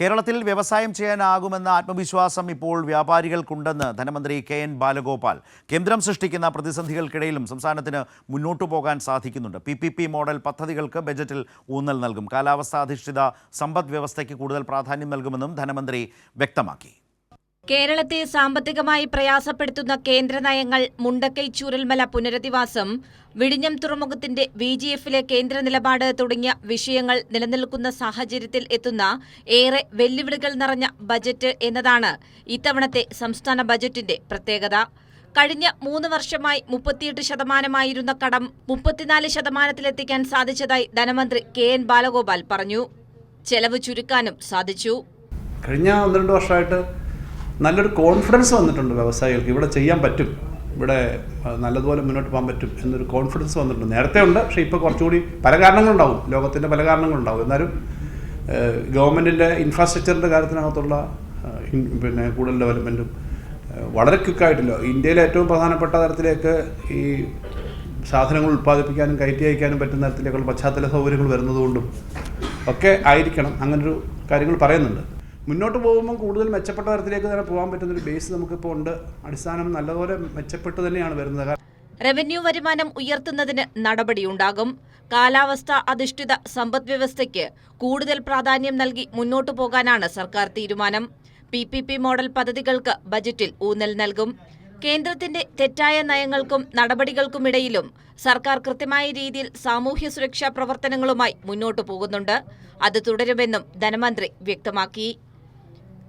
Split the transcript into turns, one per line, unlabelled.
കേരളത്തിൽ വ്യവസായം ചെയ്യാനാകുമെന്ന ആത്മവിശ്വാസം ഇപ്പോൾ വ്യാപാരികൾക്കുണ്ടെന്ന് ധനമന്ത്രി കെ എൻ ബാലഗോപാൽ. കേന്ദ്രം സൃഷ്ടിക്കുന്ന പ്രതിസന്ധികൾക്കിടയിലും സംസ്ഥാനത്തിന് മുന്നോട്ടു പോകാൻ സാധിക്കുന്നുണ്ട്. പി പി പി മോഡൽ പദ്ധതികൾക്ക് ബജറ്റിൽ ഊന്നൽ നൽകും. കാലാവസ്ഥാധിഷ്ഠിത സമ്പദ് വ്യവസ്ഥയ്ക്ക് കൂടുതൽ പ്രാധാന്യം നൽകുമെന്നും ധനമന്ത്രി വ്യക്തമാക്കി.
കേരളത്തെ സാമ്പത്തികമായി പ്രയാസപ്പെടുത്തുന്ന കേന്ദ്ര നയങ്ങൾ മുണ്ടക്കൈ ചൂരൽമല പുനരധിവാസം വിഴിഞ്ഞം തുറമുഖത്തിന്റെ വി ജി എഫിലെ കേന്ദ്ര നിലപാട് തുടങ്ങിയ വിഷയങ്ങൾ നിലനിൽക്കുന്ന സാഹചര്യത്തിൽ എത്തുന്ന ഏറെ വെല്ലുവിളികൾ നിറഞ്ഞ ബജറ്റ് എന്നതാണ് ഇത്തവണത്തെ സംസ്ഥാന ബജറ്റിന്റെ പ്രത്യേകത. കഴിഞ്ഞ മൂന്ന് വർഷമായി മുപ്പത്തിയെട്ട് ശതമാനമായിരുന്ന കടം മുപ്പത്തിനാല് ശതമാനത്തിലെത്തിക്കാൻ സാധിച്ചതായി ധനമന്ത്രി കെ എൻ ബാലഗോപാൽ പറഞ്ഞു. ചെലവ് ചുരുക്കാനും സാധിച്ചു.
കഴിഞ്ഞ ഒന്ന് രണ്ട് വർഷമായിട്ട് നല്ലൊരു കോൺഫിഡൻസ് വന്നിട്ടുണ്ട് വ്യവസായികൾക്ക്. ഇവിടെ ചെയ്യാൻ പറ്റും. ഇവിടെ നല്ലതുപോലെ മുന്നോട്ട് പോകാൻ പറ്റും എന്നൊരു കോൺഫിഡൻസ് വന്നിട്ടുണ്ട്. നേരത്തെ ഉണ്ട് പക്ഷേ ഇപ്പോൾ കുറച്ചുകൂടി പല കാരണങ്ങളുണ്ടാവും. ലോകത്തിന്റെ പല കാരണങ്ങളുണ്ടാവും. എന്നാലും ഗവൺമെന്റിന്റെ ഇൻഫ്രാസ്ട്രക്ചറിന്റെ കാര്യത്തിനകത്തുള്ള പിന്നെ കൂടുതൽ ഡെവലപ്മെന്റും വളരെ ക്വിക്കായിട്ടില്ല ഇന്ത്യയിലെ ഏറ്റവും പ്രധാനപ്പെട്ട തരത്തിലേക്ക് ഈ സാധനങ്ങൾ ഉൽപ്പാദിപ്പിക്കാനും കയറ്റി അയക്കാനും പറ്റുന്ന തരത്തിലേക്കുള്ള പശ്ചാത്തല സൗകര്യങ്ങൾ വരുന്നതുകൊണ്ടും ഒക്കെ ആയിരിക്കണം അങ്ങനൊരു കാര്യങ്ങൾ പറയുന്നുണ്ട്. മുന്നോട്ട് പോകുമ്പോൾ കൂടുതൽ മെച്ചപ്പെട്ട തരത്തിലേക്ക് തന്നെ പോകാൻ പറ്റുന്ന ഒരു ബേസ് നമുക്കിപ്പോൾ ഉണ്ട്. അടിസ്ഥാനം നല്ലപോലെ മെച്ചപ്പെട്ട് തന്നെയാണ് വരുന്നത്.
റവന്യൂ വരുമാനം ഉയർത്തുന്നതിന് നടപടിയുണ്ടാകും. കാലാവസ്ഥ അധിഷ്ഠിത സമ്പദ് വ്യവസ്ഥയ്ക്ക് കൂടുതൽ പ്രാധാന്യം നൽകി മുന്നോട്ടു പോകാനാണ് സർക്കാർ തീരുമാനം. പി പി പി മോഡൽ പദ്ധതികൾക്ക് ബജറ്റിൽ ഊന്നൽ നൽകും. കേന്ദ്രത്തിന്റെ തെറ്റായ നയങ്ങൾക്കും നടപടികൾക്കുമിടയിലും സർക്കാർ കൃത്യമായ രീതിയിൽ സാമൂഹ്യ സുരക്ഷാ പ്രവർത്തനങ്ങളുമായി മുന്നോട്ടു പോകുന്നുണ്ട്. അത് തുടരുമെന്നും ധനമന്ത്രി വ്യക്തമാക്കി.